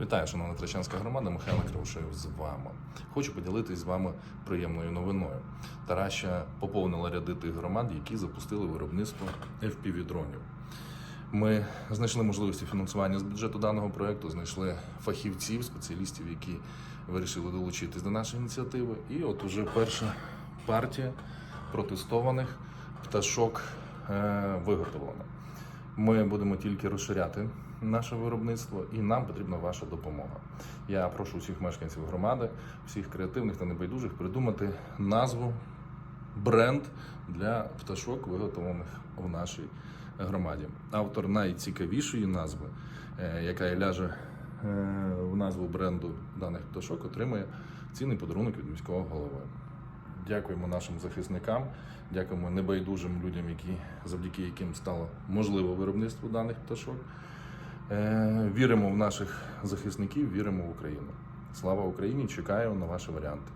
Вітаю, шановна Трачанська громада, Михайло Кривошеєв з вами. Хочу поділитись з вами приємною новиною. Тараща поповнила ряди тих громад, які запустили виробництво FPV-дронів. Ми знайшли можливості фінансування з бюджету даного проекту, знайшли фахівців, спеціалістів, які вирішили долучитись до нашої ініціативи. І от уже перша партія протестованих пташок е, виготовлена. Ми будемо тільки розширяти наше виробництво, і нам потрібна ваша допомога. Я прошу всіх мешканців громади, всіх креативних та небайдужих придумати назву, бренд для пташок, виготовлених в нашій громаді. Автор найцікавішої назви, е, яка ляже е, в назву бренду даних пташок, отримує цінний подарунок від міського голови. Дякуємо нашим захисникам, дякуємо небайдужим людям, які завдяки яким стало можливо виробництво даних пташок. Е, Віримо в наших захисників, віримо в Україну. Слава Україні! Чекаю на ваші варіанти.